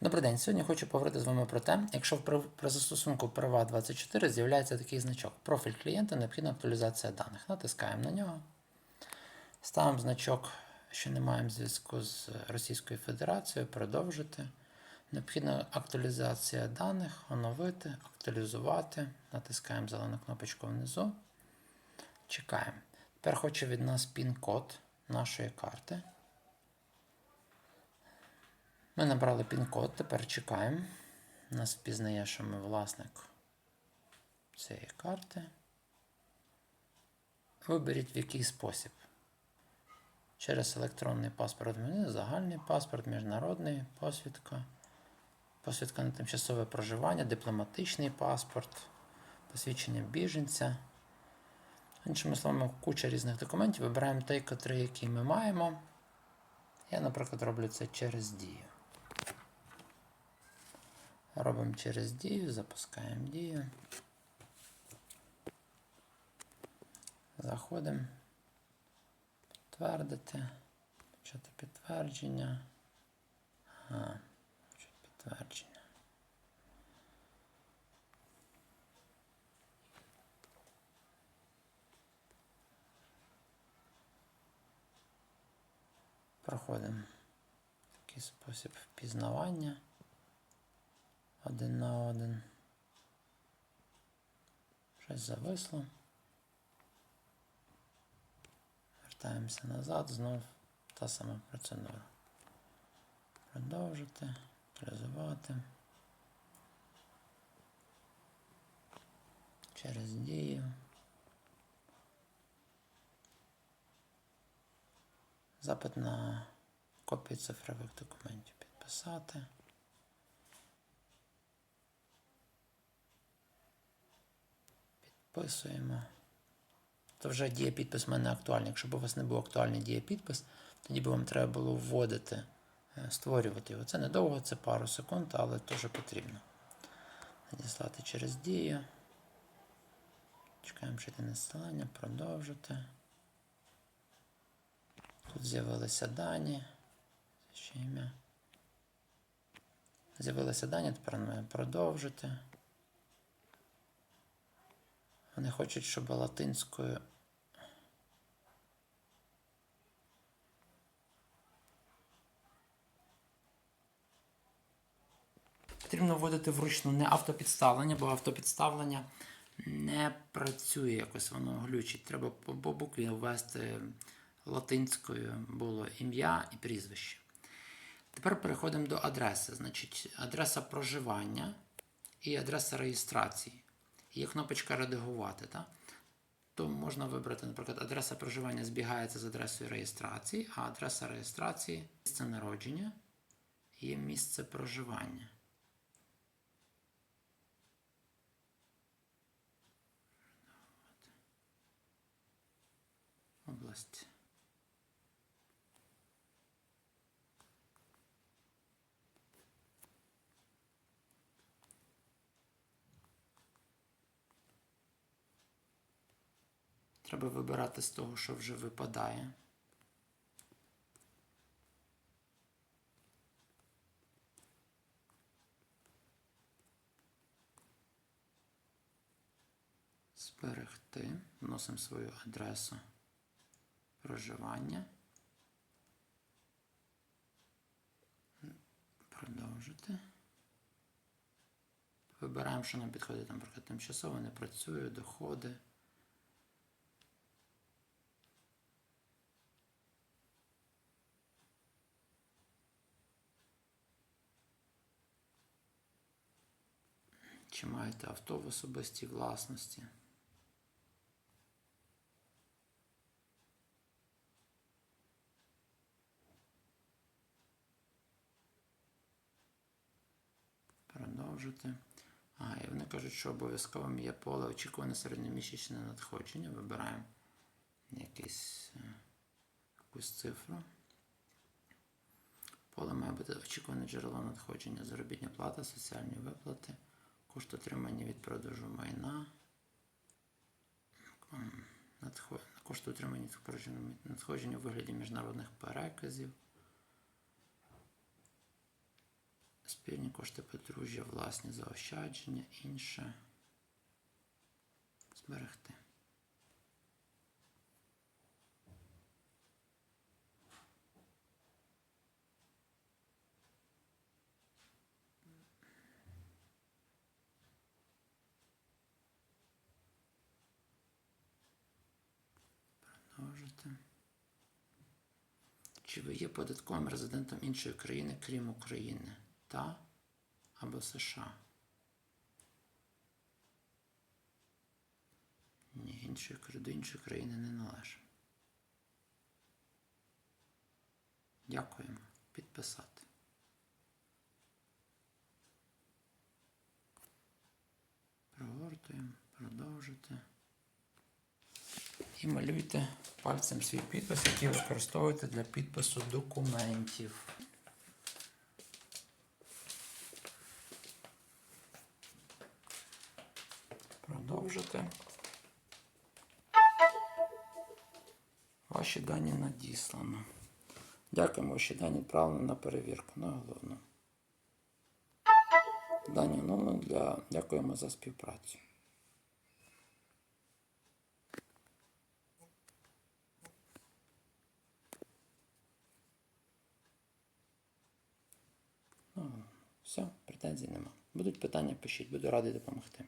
Добрий день. Сьогодні хочу поговорити з вами про те, якщо при, застосунку права 24 з'являється такий значок профіль клієнта, необхідна актуалізація даних. Натискаємо на нього. Ставимо значок, що не маємо зв'язку з Російською Федерацією, продовжити. Необхідна актуалізація даних, оновити, актуалізувати. Натискаємо зелену кнопочку внизу. Чекаємо. Тепер хоче від нас пін-код нашої карти. Ми набрали пін-код, тепер чекаємо. Нас впізнає, що ми власник цієї карти. Виберіть в який спосіб. Через електронний паспорт меню, загальний паспорт, міжнародний посвідка, посвідка на тимчасове проживання, дипломатичний паспорт, посвідчення біженця. Іншими словами, куча різних документів. Вибираємо той, який ми маємо. Я, наприклад, роблю це через дію. Робимо через дію, запускаємо дію. Заходимо. Підтвердити. Почати підтвердження. Ага, підтвердження. Проходимо такий спосіб впізнавання один на один. Щось зависло. Вертаємося назад, знов та сама процедура. Продовжити, реалізувати. Через дію. Запит на копію цифрових документів підписати. Підписуємо. То вже дієпідпис в мене актуальний. Якщо б у вас не був актуальний дієпідпис, тоді б вам треба було вводити, е, створювати його. Це недовго, це пару секунд, але теж потрібно. Надіслати через дію. Чекаємо ще надсилання, продовжити. Тут з'явилися дані. З'явилися дані, тепер ми продовжити. Вони хочуть, щоб латинською. Потрібно вводити вручну не автопідставлення, бо автопідставлення не працює якось, воно глючить. Треба по букві ввести латинською було ім'я і прізвище. Тепер переходимо до адреси. Значить, адреса проживання і адреса реєстрації. Є кнопочка редагувати. Так? То можна вибрати, наприклад, адреса проживання збігається з адресою реєстрації, а адреса реєстрації місце народження є місце проживання. Область. Треба вибирати з того, що вже випадає. Зберегти. Вносимо свою адресу проживання. Продовжити. Вибираємо, що нам підходить, наприклад, тимчасово не працює, доходи. Чи маєте авто в особистій власності? Продовжити. А, і вони кажуть, що обов'язковим є поле очікуване середньомісячне надходження. Вибираємо якийсь, е, якусь цифру. Поле має бути очікуване джерело надходження, заробітня плата, соціальні виплати, кошт отримання від продажу майна, кошти отримання надходження у вигляді міжнародних переказів, Спільні кошти подружжя, власні заощадження, інше. Зберегти. Продовжити. Чи ви є податковим резидентом іншої країни, крім України? Та або США? Ні, іншої, до іншої країни не належить. Дякуємо. Підписати. Прогортуємо, продовжити. І малюйте пальцем свій підпис, який використовуєте для підпису документів. Продовжити. Ваші дані надіслано. Дякуємо, ваші дані відправлено на перевірку на головну. Дані оновлено для дякуємо за співпрацю. Все, претензій нема. Будуть питання, пишіть, буду радий допомогти.